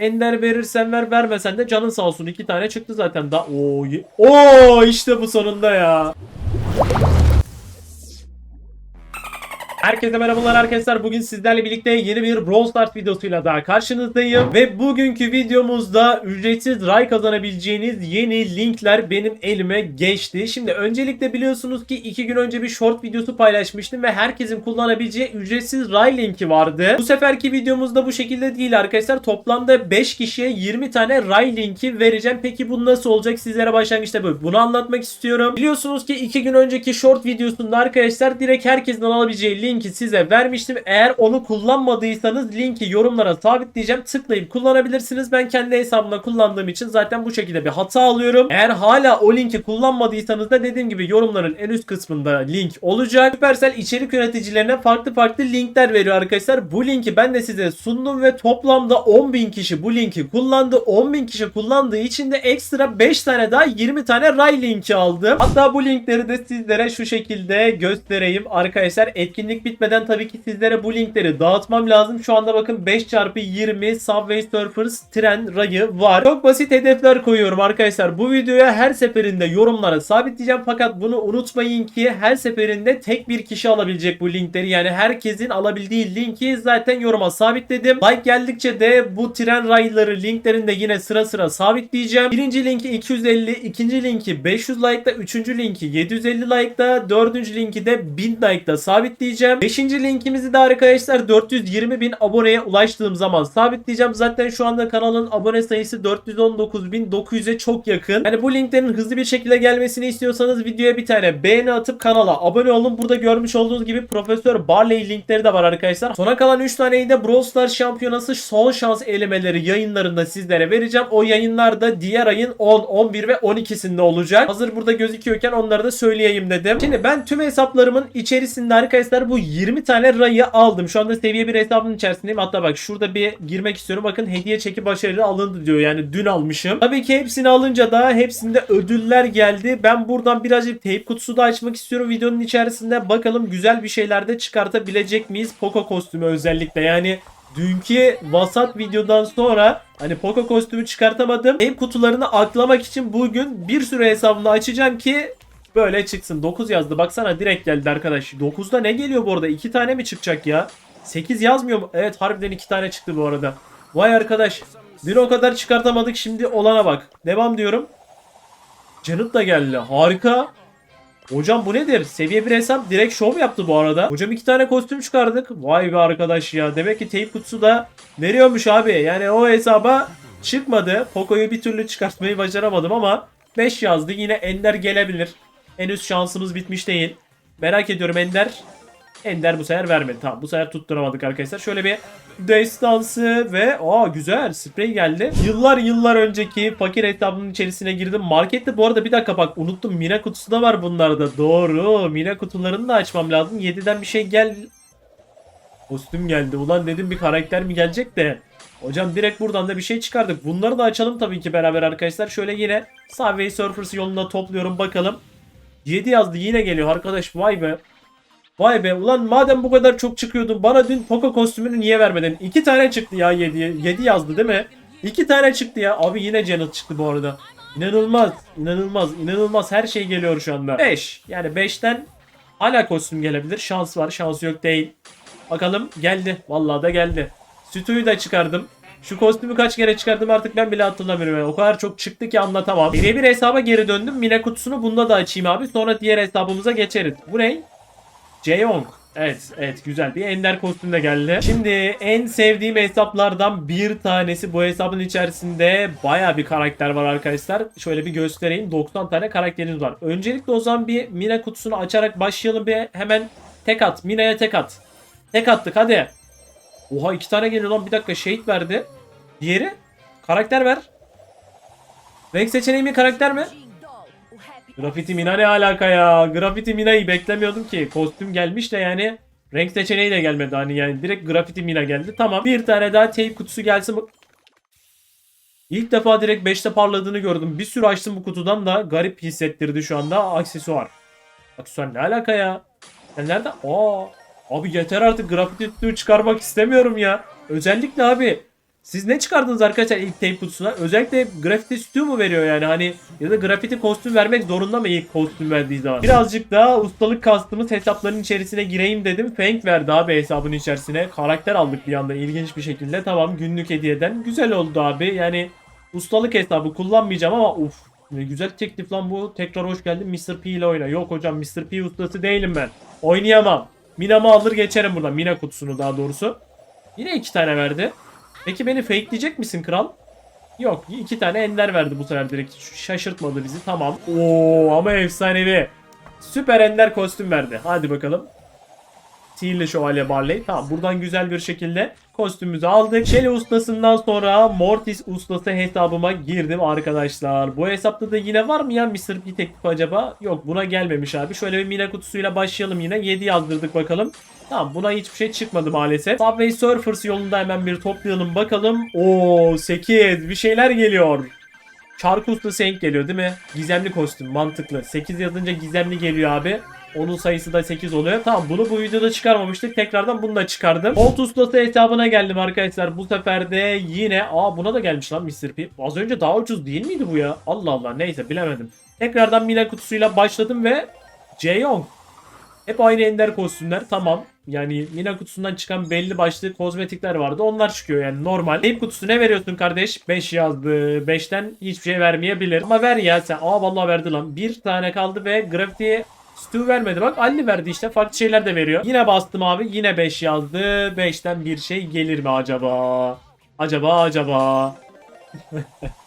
Ender verirsen ver vermesen de canın sağ olsun. iki tane çıktı zaten. Da ye- Oo işte bu sonunda ya. Herkese merhabalar arkadaşlar. Bugün sizlerle birlikte yeni bir Brawl Stars videosuyla daha karşınızdayım. Ve bugünkü videomuzda ücretsiz ray kazanabileceğiniz yeni linkler benim elime geçti. Şimdi öncelikle biliyorsunuz ki 2 gün önce bir short videosu paylaşmıştım ve herkesin kullanabileceği ücretsiz ray linki vardı. Bu seferki videomuzda bu şekilde değil arkadaşlar. Toplamda 5 kişiye 20 tane ray linki vereceğim. Peki bu nasıl olacak? Sizlere başlangıçta böyle bunu anlatmak istiyorum. Biliyorsunuz ki 2 gün önceki short videosunda arkadaşlar direkt herkesin alabileceği linki size vermiştim. Eğer onu kullanmadıysanız linki yorumlara sabitleyeceğim. Tıklayıp kullanabilirsiniz. Ben kendi hesabımda kullandığım için zaten bu şekilde bir hata alıyorum. Eğer hala o linki kullanmadıysanız da dediğim gibi yorumların en üst kısmında link olacak. Supercell içerik yöneticilerine farklı farklı linkler veriyor arkadaşlar. Bu linki ben de size sundum ve toplamda 10.000 kişi bu linki kullandı. 10.000 kişi kullandığı için de ekstra 5 tane daha 20 tane ray linki aldım. Hatta bu linkleri de sizlere şu şekilde göstereyim arkadaşlar. Etkinlik bitmeden tabii ki sizlere bu linkleri dağıtmam lazım. Şu anda bakın 5x20 Subway Surfers tren rayı var. Çok basit hedefler koyuyorum arkadaşlar. Bu videoya her seferinde yorumlara sabitleyeceğim. Fakat bunu unutmayın ki her seferinde tek bir kişi alabilecek bu linkleri. Yani herkesin alabildiği linki zaten yoruma sabitledim. Like geldikçe de bu tren rayları linklerini de yine sıra sıra sabitleyeceğim. Birinci linki 250, ikinci linki 500 like'da, üçüncü linki 750 like'da, dördüncü linki de 1000 like'da sabitleyeceğim. Beşinci linkimizi de arkadaşlar 420 bin aboneye ulaştığım zaman sabitleyeceğim. Zaten şu anda kanalın abone sayısı 419.900'e çok yakın. Yani bu linklerin hızlı bir şekilde gelmesini istiyorsanız videoya bir tane beğeni atıp kanala abone olun. Burada görmüş olduğunuz gibi Profesör Barley linkleri de var arkadaşlar. Sona kalan 3 taneyi de Brawl Stars Şampiyonası son şans elemeleri yayınlarında sizlere vereceğim. O yayınlar da diğer ayın 10, 11 ve 12'sinde olacak. Hazır burada gözüküyorken onları da söyleyeyim dedim. Şimdi ben tüm hesaplarımın içerisinde arkadaşlar bu 20 tane rayı aldım. Şu anda seviye bir hesabın içerisindeyim. Hatta bak şurada bir girmek istiyorum. Bakın hediye çeki başarılı alındı diyor. Yani dün almışım. Tabii ki hepsini alınca da hepsinde ödüller geldi. Ben buradan birazcık teyp kutusu da açmak istiyorum videonun içerisinde. Bakalım güzel bir şeyler de çıkartabilecek miyiz? Poco kostümü özellikle. Yani dünkü vasat videodan sonra hani Poco kostümü çıkartamadım. Teyp kutularını aklamak için bugün bir sürü hesabımda açacağım ki Böyle çıksın. 9 yazdı. Baksana direkt geldi arkadaş. 9'da ne geliyor bu arada? 2 tane mi çıkacak ya? 8 yazmıyor mu? Evet harbiden 2 tane çıktı bu arada. Vay arkadaş. Dün o kadar çıkartamadık. Şimdi olana bak. Devam diyorum. Canıt da geldi. Harika. Hocam bu nedir? Seviye bir hesap direkt şov yaptı bu arada. Hocam iki tane kostüm çıkardık. Vay be arkadaş ya. Demek ki teyp kutusu da veriyormuş abi. Yani o hesaba çıkmadı. Poco'yu bir türlü çıkartmayı başaramadım ama 5 yazdı. Yine Ender gelebilir. Henüz şansımız bitmiş değil. Merak ediyorum Ender. Ender bu sefer vermedi. Tamam bu sefer tutturamadık arkadaşlar. Şöyle bir destansı ve aa güzel sprey geldi. Yıllar yıllar önceki fakir hesabının içerisine girdim. Markette bu arada bir dakika bak unuttum. Mina kutusu da var bunlarda. Doğru. Mina kutularını da açmam lazım. 7'den bir şey gel. Kostüm geldi. Ulan dedim bir karakter mi gelecek de. Hocam direkt buradan da bir şey çıkardık. Bunları da açalım tabii ki beraber arkadaşlar. Şöyle yine Subway Surfers yoluna topluyorum bakalım. 7 yazdı yine geliyor arkadaş vay be. Vay be ulan madem bu kadar çok çıkıyordun bana dün Poco kostümünü niye vermedin? 2 tane çıktı ya 7 7 yazdı değil mi? 2 tane çıktı ya. Abi yine Janet çıktı bu arada. İnanılmaz, inanılmaz, inanılmaz her şey geliyor şu anda. 5. Yani 5'ten hala kostüm gelebilir. Şans var, şans yok değil. Bakalım geldi. Vallahi da geldi. Sütüyü de çıkardım. Şu kostümü kaç kere çıkardım artık ben bile hatırlamıyorum. Yani o kadar çok çıktı ki anlatamam. Birebir hesaba geri döndüm. Mine kutusunu bunda da açayım abi. Sonra diğer hesabımıza geçeriz. Bu ne? Jeyong. Evet, evet güzel bir ender kostüm de geldi. Şimdi en sevdiğim hesaplardan bir tanesi bu hesabın içerisinde baya bir karakter var arkadaşlar. Şöyle bir göstereyim. 90 tane karakterimiz var. Öncelikle o zaman bir Mina kutusunu açarak başlayalım bir hemen tek at. Mina'ya tek at. Tek attık hadi. Oha iki tane geliyor lan bir dakika şehit verdi. Diğeri karakter ver. Renk seçeneği mi karakter mi? Graffiti Mina ne alaka ya? Graffiti Mina'yı beklemiyordum ki. Kostüm gelmiş de yani renk seçeneği de gelmedi hani yani direkt Graffiti Mina geldi. Tamam. Bir tane daha tape kutusu gelsin. İlk defa direkt 5'te parladığını gördüm. Bir sürü açtım bu kutudan da garip hissettirdi şu anda aksesuar. Aksesuar ne alaka ya? Sen nerede? Aa, abi yeter artık grafiti tutuğu çıkarmak istemiyorum ya. Özellikle abi Siz ne çıkardınız arkadaşlar ilk tape kutusuna? Özellikle grafiti stüdyo mu veriyor yani hani ya da grafiti kostüm vermek zorunda mı ilk kostüm verdiği zaman? Birazcık daha ustalık kastımız hesapların içerisine gireyim dedim. Fank verdi abi hesabın içerisine. Karakter aldık bir anda ilginç bir şekilde. Tamam günlük hediyeden güzel oldu abi. Yani ustalık hesabı kullanmayacağım ama uf ne güzel teklif lan bu. Tekrar hoş geldin Mr. P ile oyna. Yok hocam Mr. P ustası değilim ben. Oynayamam. Mina'mı alır geçerim buradan. Mina kutusunu daha doğrusu. Yine iki tane verdi. Peki beni fakeleyecek misin kral? Yok iki tane ender verdi bu sefer direkt. Şaşırtmadı bizi tamam. Oo ama efsanevi. Süper ender kostüm verdi. Hadi bakalım. Sihirli Şövalye Barley. Tamam buradan güzel bir şekilde kostümümüzü aldık. Shelly ustasından sonra Mortis ustası hesabıma girdim arkadaşlar. Bu hesapta da yine var mı ya Mr. P teklif acaba? Yok buna gelmemiş abi. Şöyle bir Mina kutusuyla başlayalım yine. 7 yazdırdık bakalım. Tamam buna hiçbir şey çıkmadı maalesef. Subway Surfers yolunda hemen bir toplayalım bakalım. Oo 8 bir şeyler geliyor. Çarkı ustası Hank geliyor değil mi? Gizemli kostüm mantıklı. 8 yazınca gizemli geliyor abi. Onun sayısı da 8 oluyor. Tamam bunu bu videoda çıkarmamıştık. Tekrardan bunu da çıkardım. Colt ustası hesabına geldim arkadaşlar. Bu sefer de yine... Aa buna da gelmiş lan Mr. P. Az önce daha ucuz değil miydi bu ya? Allah Allah neyse bilemedim. Tekrardan Mina kutusuyla başladım ve Jeyong. Hep aynı ender kostümler tamam. Yani Mina kutusundan çıkan belli başlı kozmetikler vardı. Onlar çıkıyor yani normal. Tape kutusu ne veriyorsun kardeş? 5 yazdı. 5'ten hiçbir şey vermeyebilir. Ama ver ya sen. Aa vallahi verdi lan. Bir tane kaldı ve Gravity'ye Stu vermedi. Bak Ali verdi işte. Farklı şeyler de veriyor. Yine bastım abi. Yine 5 yazdı. 5'ten bir şey gelir mi acaba? Acaba acaba.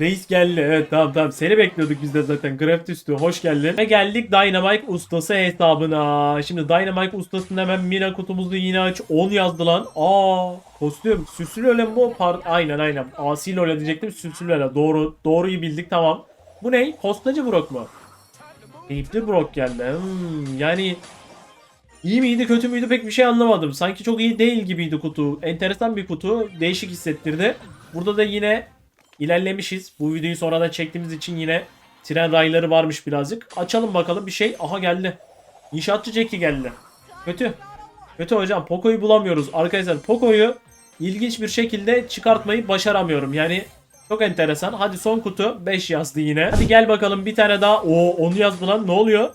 Reis geldi. Evet tamam tamam. Seni bekliyorduk biz de zaten. Craft üstü. Hoş geldin. Ve geldik Dynamite ustası hesabına. Şimdi Dynamite ustasının hemen Mina kutumuzu yine aç. 10 yazdı lan. Aa kostüm. Süslü öyle mi bu? Par aynen aynen. Asil öyle diyecektim. Süslü öyle. Doğru. Doğruyu bildik tamam. Bu ne? Postacı Brock mu? Keyifli Brock geldi. Hmm, yani iyi miydi kötü müydü pek bir şey anlamadım. Sanki çok iyi değil gibiydi kutu. Enteresan bir kutu. Değişik hissettirdi. Burada da yine ilerlemişiz. Bu videoyu sonradan çektiğimiz için yine tren rayları varmış birazcık. Açalım bakalım bir şey. Aha geldi. İnşaatçı Jackie geldi. Kötü. Kötü hocam. Poco'yu bulamıyoruz. Arkadaşlar Poco'yu ilginç bir şekilde çıkartmayı başaramıyorum. Yani çok enteresan. Hadi son kutu. 5 yazdı yine. Hadi gel bakalım bir tane daha. Oo onu yazdı lan. Ne oluyor?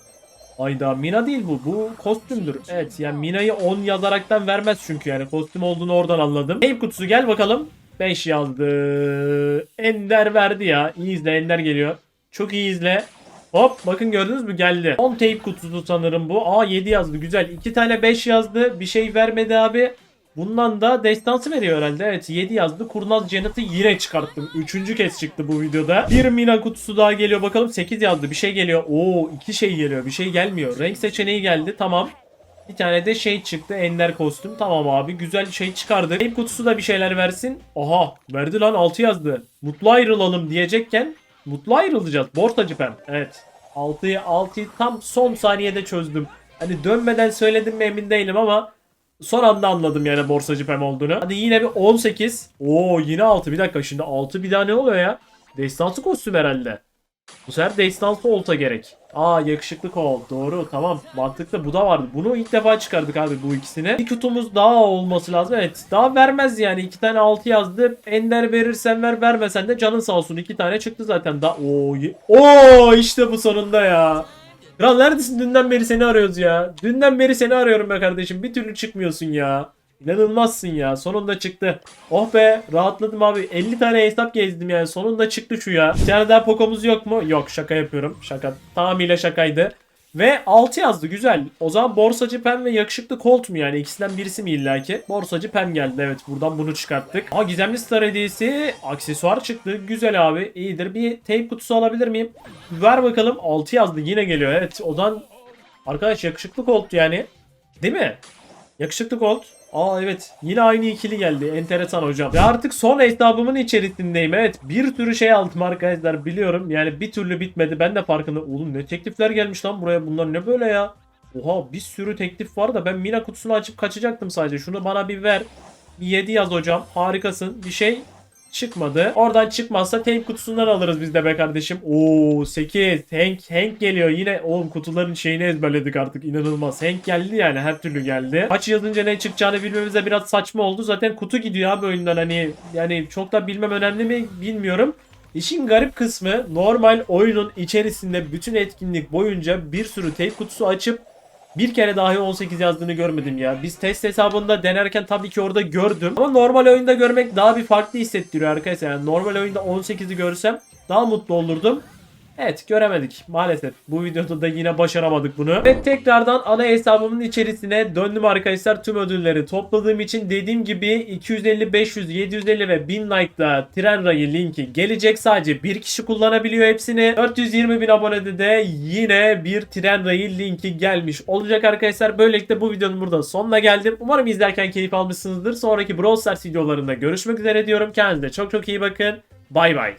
Ayda Mina değil bu. Bu kostümdür. Evet yani Mina'yı 10 yazaraktan vermez çünkü yani. Kostüm olduğunu oradan anladım. Game kutusu gel bakalım. 5 yazdı. Ender verdi ya. İyi izle Ender geliyor. Çok iyi izle. Hop bakın gördünüz mü geldi. 10 tape kutusu sanırım bu. Aa 7 yazdı güzel. 2 tane 5 yazdı. Bir şey vermedi abi. Bundan da destansı veriyor herhalde. Evet 7 yazdı. Kurnaz Janet'ı yine çıkarttım. Üçüncü kez çıktı bu videoda. Bir Mina kutusu daha geliyor bakalım. 8 yazdı. Bir şey geliyor. Oo 2 şey geliyor. Bir şey gelmiyor. Renk seçeneği geldi. Tamam. Bir tane de şey çıktı. Ender kostüm. Tamam abi. Güzel şey çıkardık. Tape kutusu da bir şeyler versin. Aha. Verdi lan 6 yazdı. Mutlu ayrılalım diyecekken mutlu ayrılacağız. Borsacı pem. Evet. 6'yı 6'yı tam son saniyede çözdüm. Hani dönmeden söyledim mi emin değilim ama Son anda anladım yani borsacı pem olduğunu. Hadi yine bir 18. Oo yine 6. Bir dakika şimdi 6 bir daha ne oluyor ya? Destansı kostüm herhalde. Bu sefer destansı olta gerek. Aa yakışıklı kol. Doğru tamam. Mantıklı bu da vardı. Bunu ilk defa çıkardık abi bu ikisini. Bir kutumuz daha olması lazım. Evet daha vermez yani. iki tane 6 yazdı. Ender verirsen ver vermesen de canın sağ olsun. iki tane çıktı zaten. Da Oo, Oo işte bu sonunda ya. Kral neredesin? Dünden beri seni arıyoruz ya. Dünden beri seni arıyorum be kardeşim. Bir türlü çıkmıyorsun ya. İnanılmazsın ya. Sonunda çıktı. Oh be rahatladım abi. 50 tane hesap gezdim yani. Sonunda çıktı şu ya. Bir tane daha Poco'muz yok mu? Yok şaka yapıyorum. Şaka. Tamamıyla şakaydı. Ve 6 yazdı güzel. O zaman borsacı pem ve yakışıklı Colt mu yani? İkisinden birisi mi illaki? Borsacı pem geldi evet. Buradan bunu çıkarttık. Aa gizemli star hediyesi. Aksesuar çıktı. Güzel abi. İyidir. Bir tape kutusu alabilir miyim? Ver bakalım. 6 yazdı. Yine geliyor. Evet. O zaman arkadaş yakışıklı Colt yani. Değil mi? Yakışıklı Colt. Aa evet. Yine aynı ikili geldi. Enteresan hocam. Ve artık son hesabımın içerisindeyim. Evet. Bir sürü şey aldım arkadaşlar. Biliyorum. Yani bir türlü bitmedi. Ben de farkında. Oğlum ne teklifler gelmiş lan buraya. Bunlar ne böyle ya? Oha bir sürü teklif var da ben Mina kutusunu açıp kaçacaktım sadece. Şunu bana bir ver. Bir 7 yaz hocam. Harikasın. Bir şey. Çıkmadı. Oradan çıkmazsa tank kutusundan alırız biz de be kardeşim. Oo 8. Hank, Hank geliyor. Yine oğlum kutuların şeyini ezberledik artık. inanılmaz. Hank geldi yani her türlü geldi. Kaç yazınca ne çıkacağını bilmemize biraz saçma oldu. Zaten kutu gidiyor abi oyundan hani. Yani çok da bilmem önemli mi bilmiyorum. İşin garip kısmı normal oyunun içerisinde bütün etkinlik boyunca bir sürü tape kutusu açıp bir kere dahi 18 yazdığını görmedim ya. Biz test hesabında denerken tabii ki orada gördüm. Ama normal oyunda görmek daha bir farklı hissettiriyor arkadaşlar. Yani normal oyunda 18'i görsem daha mutlu olurdum. Evet göremedik maalesef. Bu videoda da yine başaramadık bunu. Ve tekrardan ana hesabımın içerisine döndüm arkadaşlar. Tüm ödülleri topladığım için dediğim gibi 250, 500, 750 ve 1000 like'da tren rayı linki gelecek. Sadece bir kişi kullanabiliyor hepsini. 420 bin abonede de yine bir tren rayı linki gelmiş olacak arkadaşlar. Böylelikle bu videonun burada sonuna geldim. Umarım izlerken keyif almışsınızdır. Sonraki Brawl Stars videolarında görüşmek üzere diyorum. Kendinize çok çok iyi bakın. Bay bay.